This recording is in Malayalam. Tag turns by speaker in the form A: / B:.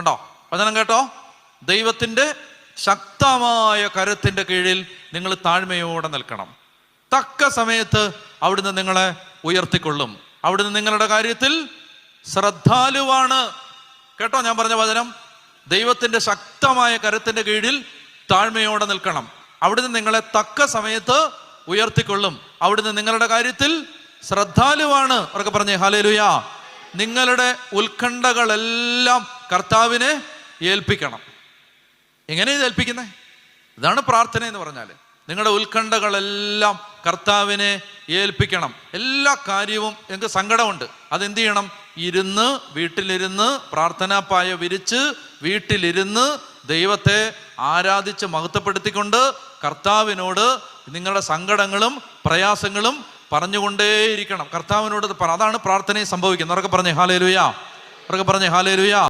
A: കണ്ടോ? വചനം കേട്ടോ? ദൈവത്തിന്റെ ശക്തമായ കരത്തിന്റെ കീഴിൽ നിങ്ങൾ താഴ്മയോടെ നിൽക്കണം. തക്ക സമയത്ത് അവിടുന്ന് നിങ്ങളെ ഉയർത്തിക്കൊള്ളും. അവിടുന്ന് നിങ്ങളുടെ കാര്യത്തിൽ ശ്രദ്ധാലുവാണ്. കേട്ടോ ഞാൻ പറഞ്ഞ വചനം? ദൈവത്തിന്റെ ശക്തമായ കരത്തിന്റെ കീഴിൽ താഴ്മയോടെ നിൽക്കണം. അവിടുന്ന് നിങ്ങളെ തക്ക സമയത്ത് ഉയർത്തിക്കൊള്ളും. അവിടുന്ന് നിങ്ങളുടെ കാര്യത്തിൽ ശ്രദ്ധാലുവാണ്. അവരൊക്കെ പറഞ്ഞേ ഹാലേലുയാ നിങ്ങളുടെ ഉത്കണ്ഠകളെല്ലാം കർത്താവിനെ ഏൽപ്പിക്കണം. എങ്ങനെ ഇത് ഏൽപ്പിക്കുന്നത് ഇതാണ് പ്രാർത്ഥന എന്ന് പറഞ്ഞാൽ. നിങ്ങളുടെ ഉത്കണ്ഠകളെല്ലാം കർത്താവിനെ ഏൽപ്പിക്കണം. എല്ലാ കാര്യവും എനിക്ക് സങ്കടമുണ്ട്. അതെന്ത് ചെയ്യണം ഇരുന്ന് വീട്ടിലിരുന്ന് പ്രാർത്ഥനാപ്പായ വിരിച്ച് വീട്ടിലിരുന്ന് ദൈവത്തെ ആരാധിച്ച് മഹത്വപ്പെടുത്തിക്കൊണ്ട് കർത്താവിനോട് നിങ്ങളുടെ സങ്കടങ്ങളും പ്രയാസങ്ങളും പറഞ്ഞുകൊണ്ടേയിരിക്കണം. കർത്താവിനോട് അതാണ് പ്രാർത്ഥനയിൽ സംഭവിക്കുന്നത്. അവർക്ക് പറഞ്ഞേ ഹാലേലുയാ. അവർക്ക് പറഞ്ഞേ ഹാലേലുയാ.